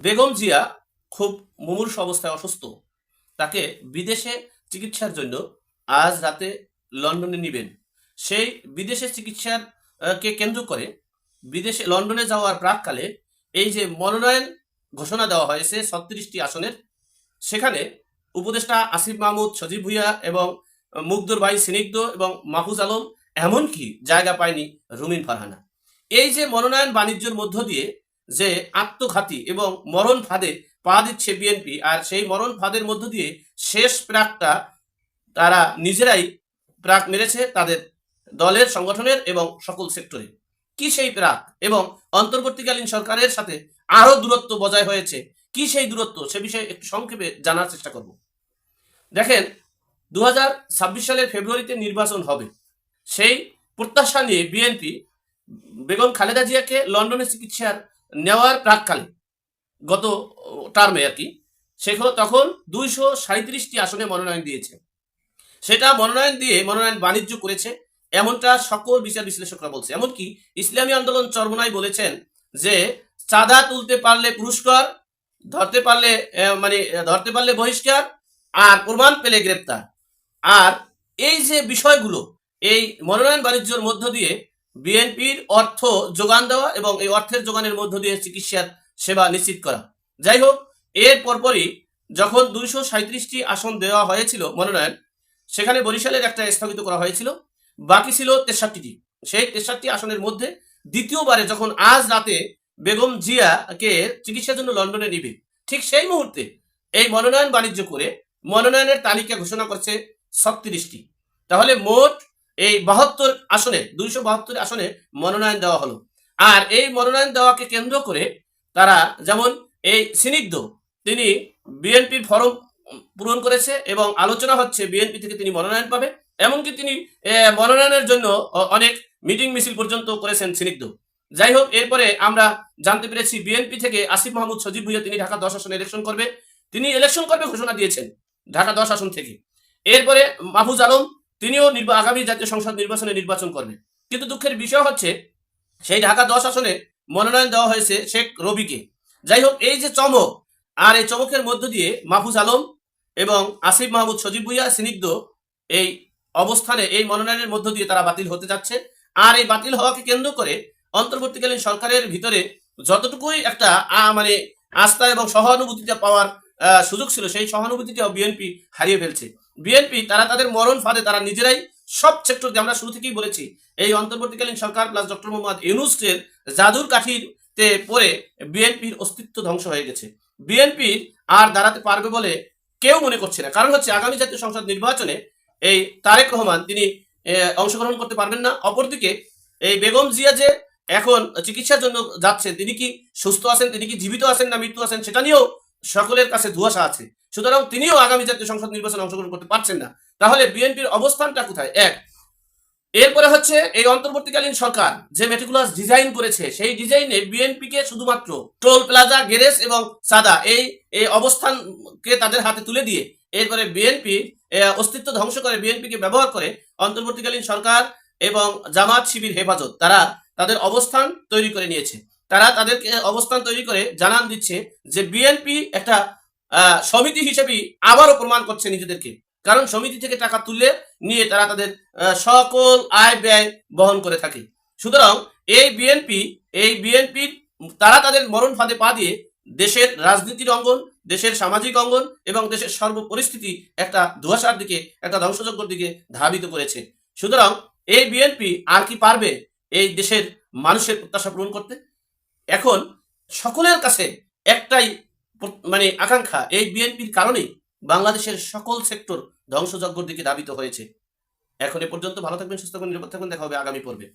বেগম জিয়া খুব মুমূর্ষ অবস্থায় অসুস্থ। তাকে বিদেশে চিকিৎসার জন্য আজ রাতে লন্ডনে নিবেন। সেই বিদেশে চিকিৎসার কে কেন্দ্র করে বিদেশে লন্ডনে যাওয়ার প্রাককালে এই যে মনোনয়ন ঘোষণা দেওয়া হয়েছে ছত্রিশটি আসনের, সেখানে উপদেষ্টা আসিফ মাহমুদ, সজীব ভুইয়া এবং মুগ্ধর ভাই সিনিগ্ধ এবং মাহফুজ আলম এমনকি জায়গা পায়নি রুমিন ফারহানা। এই যে মনোনয়ন বাণিজ্যের মধ্য দিয়ে যে আত্মঘাতী এবং মরণ ফাঁদে পা দিচ্ছে বিএনপি আর সেই মরণ ফাঁদের মধ্য দিয়ে শেষ প্রাকটা তারা নিজেরাই প্রাক মেরেছে তাদের দলের, সংগঠনের এবং সকল সেক্টরে। কি সেই প্রাক? এবং অন্তর্বর্তীকালীন সরকারের সাথে আরও দূরত্ব বজায় হয়েছে। কি সেই দূরত্ব? সে বিষয়ে একটু সংক্ষেপে জানার চেষ্টা করব। দেখেন দু হাজার ছাব্বিশ সালের ফেব্রুয়ারিতে নির্বাচন হবে। সেই প্রত্যাশা নিয়ে বিএনপি বেগম খালেদা জিয়াকে লন্ডনে চিকিৎসার নেওয়ার প্রাককালে, গত টার্মে আর কি সেখানে তখন দুইশো সাঁত্রিশটি আসনে মনোনয়ন দিয়েছে। সেটা মনোনয়ন দিয়ে মনোনয়ন বাণিজ্য করেছে, এমনটা সকল বিচার বিশ্লেষকরা বলছে। এমনকি ইসলামী আন্দোলন চরমনাই বলেছেন যে, চাঁদা তুলতে পারলে পুরস্কার, ধরতে পারলে মানে ধরতে পারলে বহিষ্কার, আর প্রমাণ পেলে গ্রেপ্তার। আর এই যে বিষয়গুলো, এই মনোনয়ন বাণিজ্যর মধ্য দিয়ে বিএনপির অর্থ যোগান দেওয়া এবং এই অর্থের যোগানের মধ্য দিয়ে চিকিৎসার সেবা নিশ্চিত করা। যাই হোক এর পরপরই যখন দুইশো সাঁত্রিশটি আসন দেওয়া হয়েছিল মনোনয়ন, সেখানে বরিশালের একটা স্থগিত করা হয়েছিল। বাকি ছিল তেষট্টিটি। সেই তেষট্টি আসনের মধ্যে দ্বিতীয়বারে যখন আজ রাতে বেগম জিয়াকে চিকিৎসার জন্য লন্ডনে নিবে, ঠিক সেই মুহূর্তে এই মনোনয়ন বাণিজ্য করে মনোনয়নের তালিকা ঘোষণা করছে ছত্রিশটি। তাহলে মোট এই বাহাত্তর আসনে, দুইশো বাহাত্তর আসনে মনোনয়ন দেওয়া হলো। আর এই মনোনয়ন দেওয়াকে কেন্দ্র করে তারা যেমন এই স্নিগ্ধ, তিনি বিএনপির ফরম পূরণ করেছে এবং আলোচনা হচ্ছে বিএনপি থেকে তিনি মনোনয়ন পাবে। এমনকি তিনি মনোনয়নের জন্য অনেক মিটিং মিছিল পর্যন্ত করেছেন স্নিগ্ধ। যাই হোক, এরপরে আমরা জানতে পেরেছি বিএনপি থেকে আসিফ মাহমুদ, সজীব ভুইয়া, তিনি ঢাকা দশ আসনে ইলেকশন করবে। তিনি ইলেকশন করবে ঘোষণা দিয়েছেন ঢাকা দশ আসন থেকে। এরপরে মাহফুজ আলম তিনিও আগামী জাতীয় সংসদ নির্বাচনে নির্বাচন করবেন। কিন্তু দুঃখের বিষয় হচ্ছে, সেই ঢাকা দশ আসনে মনোনয়ন দেওয়া হয়েছে শেখ রবিকে। যাই হোক, এই যে চমক, আর এই চমকের মধ্য দিয়ে মাহফুজ আলম এবং আসিফ মাহমুদ, সজীব ভুইয়া স্নিগ্ধ এই অবস্থানে, এই মনোনয়নের মধ্য দিয়ে তারা বাতিল হতে যাচ্ছে। আর এই বাতিল হওয়াকে কেন্দ্র করে অন্তর্বর্তীকালীন সরকারের ভিতরে যতটুকুই একটা মানে আস্থা এবং সহানুভূতিটা পাওয়ার সুযোগ ছিল, সেই সহানুভূতিটাও বিএনপি হারিয়ে ফেলছে। বিএনপি, তারা তাদের মরণ ফাঁদে, তারা নিজেরাই সব সেক্টর আমরা শুরু থেকেই বলেছি, এই অন্তর্বর্তীকালীন সরকার প্লাস ডক্টর মোহাম্মদ ইউনুসের জাদুর কাঠিতে পড়ে বিএনপির অস্তিত্ব ধ্বংস হয়ে গেছে। বিএনপির আর দাঁড়াতে পারবে বলে কেউ মনে করছে না। কারণ হচ্ছে, আগামী জাতীয় সংসদ নির্বাচনে এই তারেক রহমান, তিনি অংশগ্রহণ করতে পারবেন না। অপরদিকে, এই বেগম জিয়া যে এখন চিকিৎসার জন্য যাচ্ছেন তিনি কি সুস্থ আছেন, তিনি কি জীবিত আছেন না মৃত্যু আছেন, সেটা নিয়েও সকলের কাছে ধুয়াশা আছে। সুতরাং তিনিও আগামী জাতীয় সংসদ নির্বাচনে অংশগ্রহণ করতে পারছেন না। তাহলে বিএনপির অবস্থানটা কোথায়? এক, এরপরে হচ্ছে এই অন্তর্বর্তীকালীন সরকার যে মেটিকুলাস ডিজাইন করেছে, সেই ডিজাইনে বিএনপি কে শুধুমাত্র টোল প্লাজা, গ্যারেজ এবং সাদা এই এই অবস্থানকে তাদের হাতে তুলে দিয়ে এরপরে বিএনপি অস্তিত্ব ধ্বংস করে বিএনপি কে ব্যবহার করে অন্তর্বর্তীকালীন সরকার এবং জামাত শিবির হেফাজত, তারা তাদের অবস্থান তৈরি করে নিয়েছে। তারা তাদেরকে অবস্থান তৈরি করে জানান দিচ্ছে যে বিএনপি একটা সমিতি হিসেবেই আবারও প্রমাণ করছে নিজেদেরকে। কারণ সমিতি থেকে টাকা তুললে নিয়ে তারা তাদের সকল আয় ব্যয় বহন করে থাকে। সুতরাং এই বিএনপি, এই বিএনপির তারা তাদের মরণ ফাঁদে পা দিয়ে দেশের রাজনীতির অঙ্গন, দেশের সামাজিক অঙ্গন এবং দেশের সর্ব পরিস্থিতি একটা ধোঁয়াশার দিকে, একটা ধ্বংসযজ্ঞর দিকে ধাবিত করেছে। সুতরাং এই বিএনপি আর কি পারবে এই দেশের মানুষের প্রত্যাশা পূরণ করতে? এখন সকলের কাছে একটাই মানে আকাঙ্ক্ষা, এই বিএনপির কারণেই বাংলাদেশের সকল সেক্টর ধ্বংসযজ্ঞর দিকে দাবিত হয়েছে। এখন এ পর্যন্ত ভালো থাকবেন, সুস্থ থাকবেন, নিরাপদ থাকবেন, দেখা হবে আগামী পর্বে।